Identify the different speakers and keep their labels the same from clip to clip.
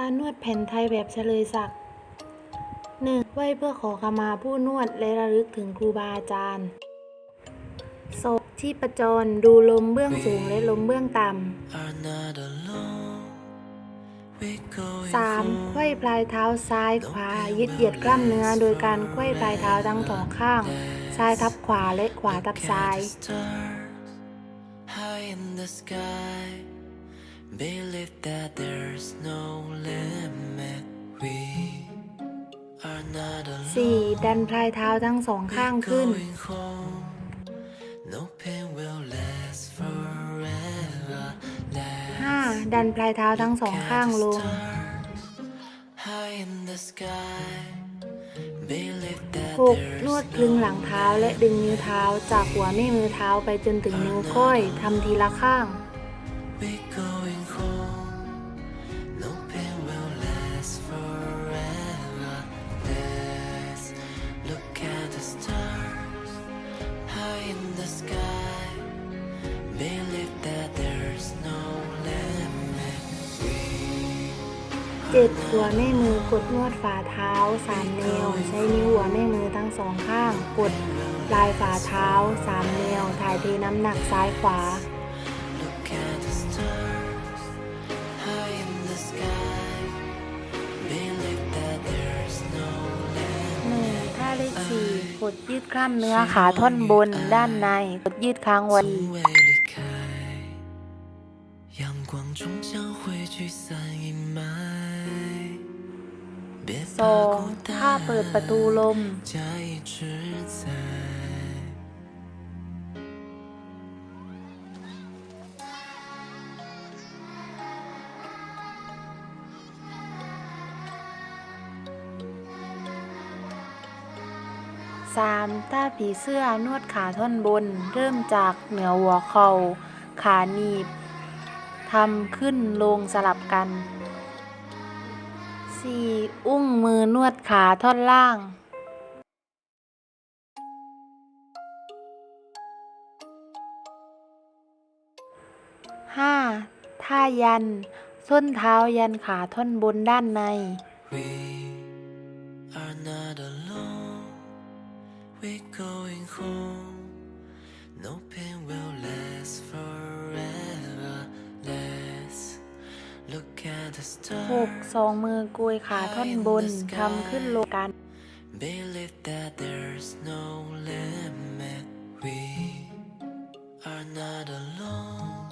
Speaker 1: การนวดแผ่นไทยแบบเฉลยศักดิ์ 1. ไหว้เพื่อขอขมาผู้นวดและระลึกถึงครูบาอาจารย์ศพที่ประจรดูลมเบื้องสูงและลมเบื้องต่ำ
Speaker 2: going
Speaker 1: 3. ไขว้ปลายเท้าซ้ายขวายึดเหยียดกล้ามเนื้อ โดยการไขว้ปลายเท้าทั้งสองข้าง ซ้ายทับขวาและขวาทับซ้าย
Speaker 2: Believe that there's no
Speaker 1: 4. ดันปลายเท้าทั้งสองข้างขึ้น 5. ดันปลายเท้าทั้งสองข้างลง 6. นวดคลึงหลังเท้าและดึงนิ้วเท้าจากหัวแม่มือเท้าไปจนถึงนิ้วก้อยทำทีละข้าง
Speaker 2: we're going home.
Speaker 1: เจ็ดหัวแม่มือกดนวดฝ่าเท้าส3นิ้วใช้นิ้วหัวแม่มือทั้งสองข้าง กดลายฝ่าเท้าส3นิ้วถ่ายเทน้ำหนักซ้ายขวา 1. ท่าเลขสี่กดยืดกล้ามเนื้อขาท่อนบนด้านใน กดยืดค้างไว้
Speaker 2: 阳。
Speaker 1: ซองถ้าเปิดประตูลม
Speaker 2: สา
Speaker 1: มถ้าผีเสื้อนวดขาท่อนบน เริ่มจากเหนือหัวเขา่าขาหนีบทำขึ้นลงสลับกัน 4. อุ้งมือนวดขาท่อนล่าง 5. ท่ายัน ส้นเท้ายันขาท่อนบนด้านใน
Speaker 2: We are not alone. We're going home. No pain will last forever. Look at the
Speaker 1: 6. สองมือกุยขาท่อนบนทำขึ้นโลกัน
Speaker 2: Believe that there's no limit. We are not alone.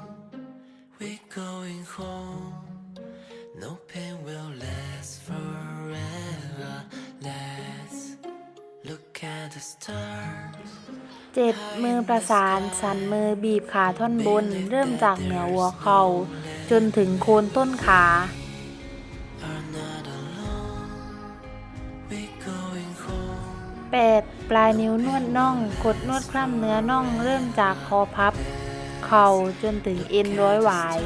Speaker 2: We're going home. No pain will last forever. Let's look at the stars.
Speaker 1: 7. มือประสานสันมือบีบขาท่อนบน เริ่มจากเหนือหัวเข่า จนถึงโคนต้นขา
Speaker 2: Are not alone. We're going home.
Speaker 1: 8. ปลายนิ้วนวดน่อง กดนวดกล้ามเนื้อน่อง เริ่มจากคอพับ เข่าจนถึงเอ็นร้อยหวาย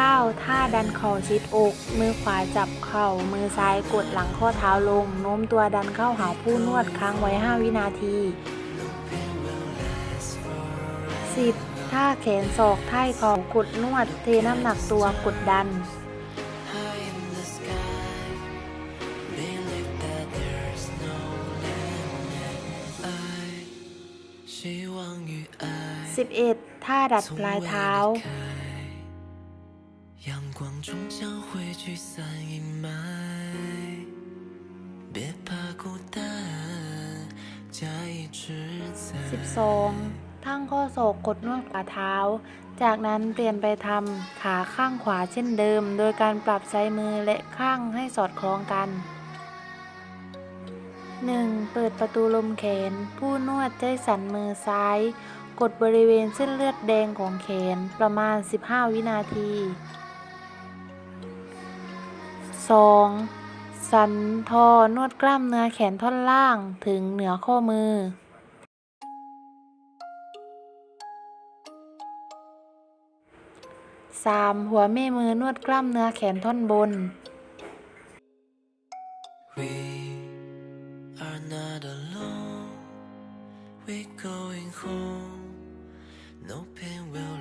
Speaker 1: 9 ท่าดันคอชิดอก มือขวาจับเข่า มือซ้ายกดหลังข้อเท้าลง โน้มตัวดันเข้าหาผู้นวดค้างไว้ 5 วินาที 10. ท่าแขนศอกท่ายเขกดนวด เทน้ำหนักตัวกดดัน 11. ท่าดัดปลายเท้า
Speaker 2: 终将汇聚散阴霾。别怕孤单，家一直在。
Speaker 1: 12. ทั้งข้อศอกกดนวดฝ่าเท้า จากนั้นเปลี่ยนไปทำขาข้างขวาเช่นเดิม โดยการปรับไซมือและข้างให้สอดคล้องกัน 1. เปิดประตูลมแขน ผู้นวดใช้สันมือซ้าย กดบริเวณเส้นเลือดแดงของแขนประมาณ 15 วินาที 2. สันทอนวดกล้ามเนื้อแขนท่อนล่างถึงเหนือข้อมือ 3. หัวแม่มือนวดกล้ามเนื้อแขนท่อนบน
Speaker 2: We are not alone. We're going home. No pain will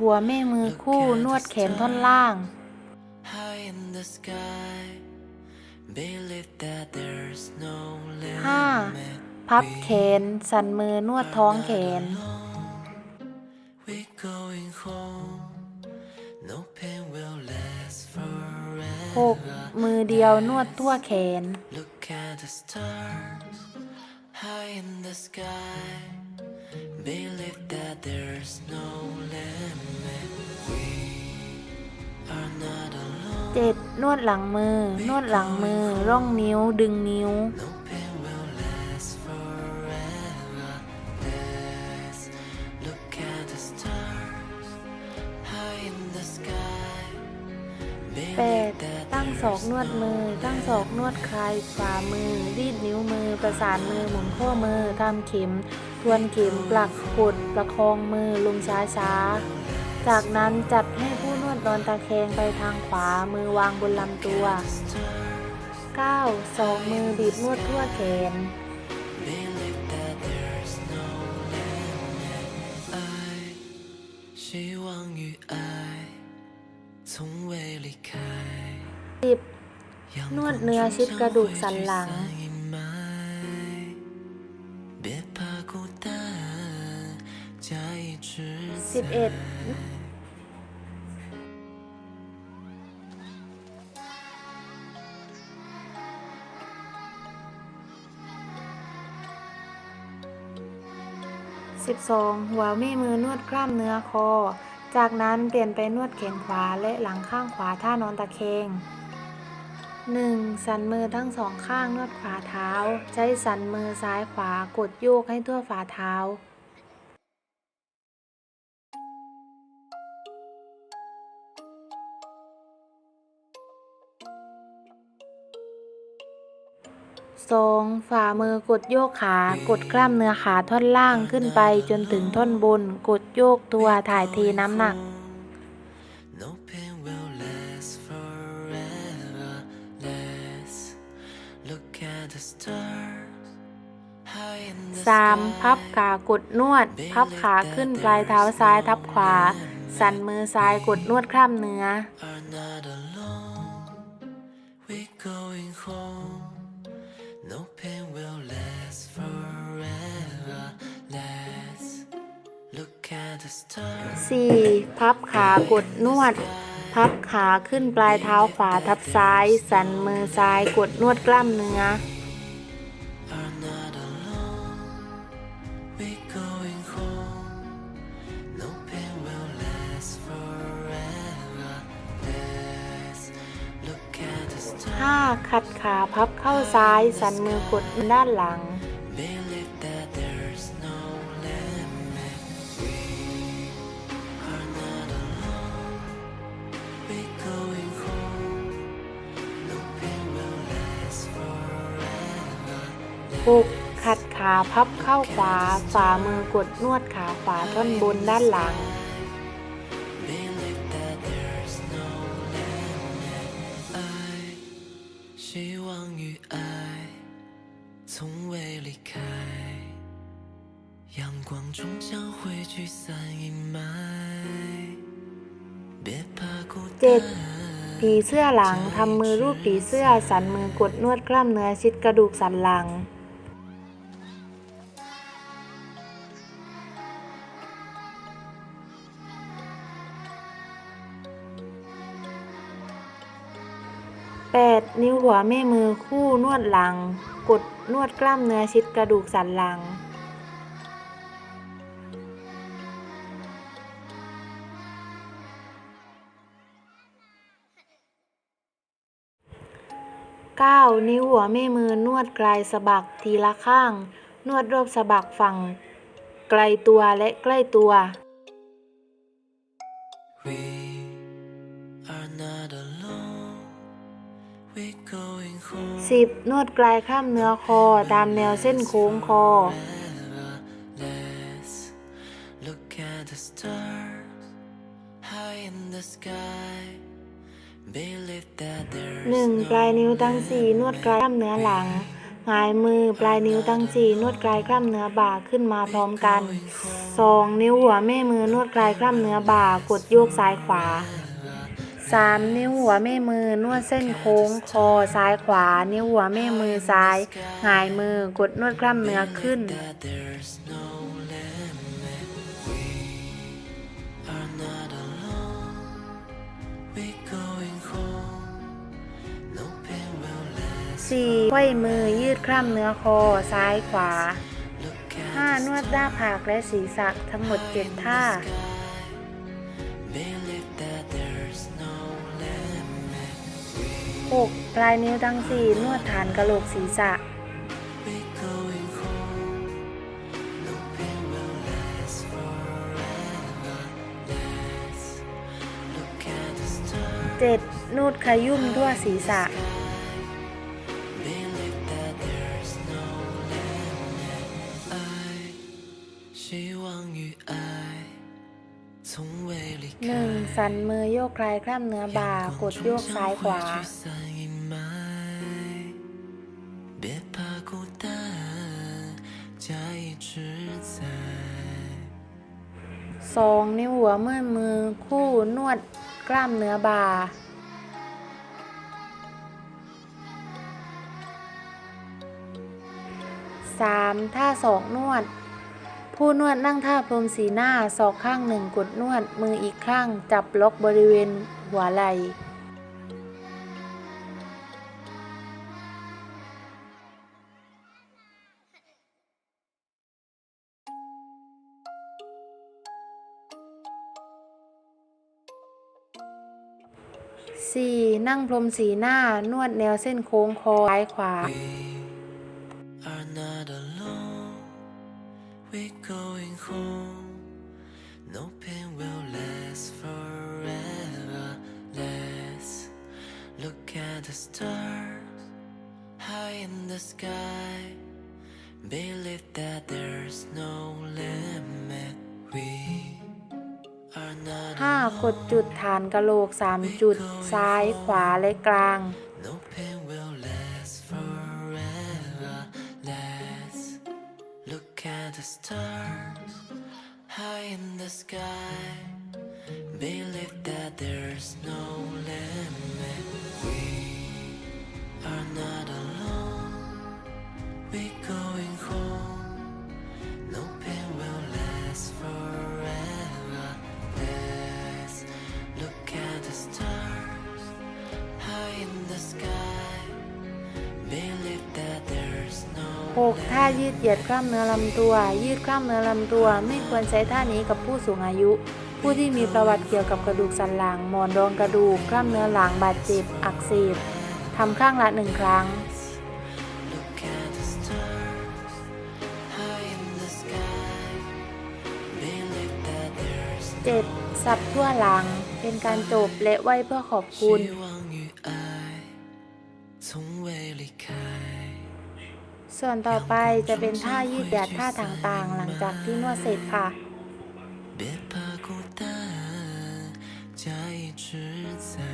Speaker 1: หัวแม่มือคู่นวดแขนท่อนล่าง
Speaker 2: high in the sky. Believe that there's no limit.
Speaker 1: 5. พับแขน สันมือนวดท้องแขน
Speaker 2: We're going home. No pain will last forever.
Speaker 1: 6. มือเดียวนวดทั่วแขน
Speaker 2: Look at the stars high in the sky. Believe that there's no limit. We are not alone.
Speaker 1: 7. นวดหลังมือ นวดหลังมือ ร่องนิ้ว ดึงนิ้ว
Speaker 2: No pain will last forever. Let's look at the stars high in the sky. Believe
Speaker 1: 8.
Speaker 2: that
Speaker 1: ตั้งศอก
Speaker 2: there's
Speaker 1: นวดมือ
Speaker 2: no
Speaker 1: ตั้งศอกนวดคลายฝ่ามือ รีดนิ้วมือ ประสานมือ หมุนข้อมือทำเข็ม ทวนเข็ม ปลักกด ประคองมือลงช้าช้าๆจากนั้นจัดให้ผู้นวดนอนตะแคงไปทางขวา มือวางบนลำตัว 9. สองมือบีบนวดทั่วแขน
Speaker 2: Believe that there's no limit. 爱希望与爱从未离开。
Speaker 1: 10. นวดเนื้อชิดกระดูกสันหลัง
Speaker 2: สิบเอ็ดสิบส
Speaker 1: องหัวแม่มือนวดกล้ามเนื้อคอ จากนั้นเปลี่ยนไปนวดแขนขวาและหลังข้างขวาท่านอนตะแคง 1. สันมือทั้งสองข้างนวดฝ่าเท้า ใช้สันมือซ้ายขวากดโยกให้ทั่วฝ่าเท้า 2. ฝ่ามือกดโยกขากดกล้ามเนื้อขาท่อนล่างขึ้นไปจนถึงท่อนบน กดโยกตัวถ่ายเทน้ำหนัก
Speaker 2: No pain will last forever. Let's look at the stars high in the
Speaker 1: 3. พับ
Speaker 2: sky.
Speaker 1: ขากดนวด พับขาขึ้นปลายเท้าซ้ายทับขวา สันมือซ้ายกดนวดกล้ามเนื้อ
Speaker 2: are not alone. We're going home. No pain will last forever. Let's look at the stars.
Speaker 1: 4. พับขากดนวด พับขาขึ้นปลายเท้าขวาทับซ้าย สันมือซ้ายกดนวดกล้ามเนื้อ
Speaker 2: Are not alone. We're going
Speaker 1: ขัดขาพับเข้าซ้าย สันมือกดด้านหลัง 6. ขัดขาพับเข้าขวา ฝ่ามือกดนวดขาขวาท่อนบนด้านหลัง ผีเสื้อหลังทำมือรูปผีเสื้อสันมือกดนวดกล้ามเนื้อชิดกระดูกสันหลัง 8. นิ้วหัวแม่มือคู่นวดหลัง กดนวดกล้ามเนื้อชิดกระดูกสันหลัง 9. นิ้วหัวแม่มือนวดกลายสะบักทีละข้าง นวดรอบสะบักฝั่ง ไกลตัวและใกล้ตัว
Speaker 2: We are not alone. We're going home.
Speaker 1: 10. นวดกลายข้ามเนื้อคอตามแนวเส้นโค้งคอ
Speaker 2: Forever. Let's look at the stars high in the sky.
Speaker 1: 1. ปลายนิ้วทั้ง4นวดกลายกล้ามเนื้อหลังหงายมือปลายนิ้วตั้งสี่นวดกลายกล้ามเนื้อบ่าขึ้นมาพร้อมกันสองนิ้วหัวแม่มือนวดกลายกล้ามเนื้อบ่ากดโยกซ้ายขวาสามนิ้วหัวแม่มือนวดเส้นโค้งคอซ้ายขวา นิ้วหัวแม่มือซ้ายหงายมือกดนวดกล้ามเนื้อขึ้น 4. ไขว้มือยืดคล้ำเนื้อคอซ้ายขวา 5. นวดหน้าผากและศีรษะทั้งหมด 7 ท่า 6. ปลายนิ้วทั้ง 4 นวดฐานกระโหลกศีรษะ
Speaker 2: 7.
Speaker 1: นวดขยุ่มทั่วศีรษะ สันมือโยกคลายกล้ามเนื้อบ่า กดโยกซ้ายขวา
Speaker 2: 别怕孤单，家一直在。
Speaker 1: สองนิ้วหัวเมื่อมือคู่นวดกล้ามเนื้อบ่า สามท่าศอกนวด ผู้นวดนั่งท่าพรมสีหน้าศอกข้างหนึ่งกดนวดมืออีกข้าง จับล็อกบริเวณหัวไหล่สี่นั่งพรมสีหน้านวดแนวเส้นโค้งคอซ้ายขวา
Speaker 2: We're going home. No pain will last forever. Let's look at the stars high in the sky. Believe that there's no limit. We are not
Speaker 1: ห้ากด
Speaker 2: alone.
Speaker 1: จุดฐานกะโหลก 3 จุดซ้ายขวาและกลาง
Speaker 2: the stars high in the sky. Believe that there's no limit. า
Speaker 1: ยืดเหยียดกล้ามเนื้อลำตัว ยืดกล้ามเนื้อลำตัว ไม่ควรใช้ท่านี้กับผู้สูงอายุ ผู้ที่มีประวัติเกี่ยวกับกระดูกสันหลังหมอนรองกระดูกกล้ามเนื้อหลังบาดเจ็บอักเสบทำข้างละหนึ่งครั้ง
Speaker 2: เจ็
Speaker 1: บสับทั่วหลังเป็นการจบและไหวเพื่อขอบคุณ ส่วนต่อไปจะเป็นท่ายืดเหยียดท่าต่างๆ หลังจากที่นวดเสร็จค่ะ
Speaker 2: 别怕孤单，家一直在。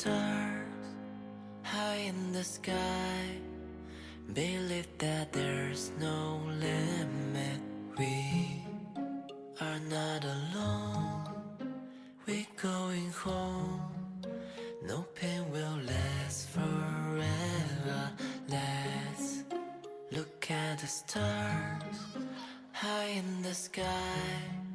Speaker 2: Stars high in the sky. Believe that there's no limit. We are not alone. We're going home. No pain will last forever. Let's look at the stars high in the sky.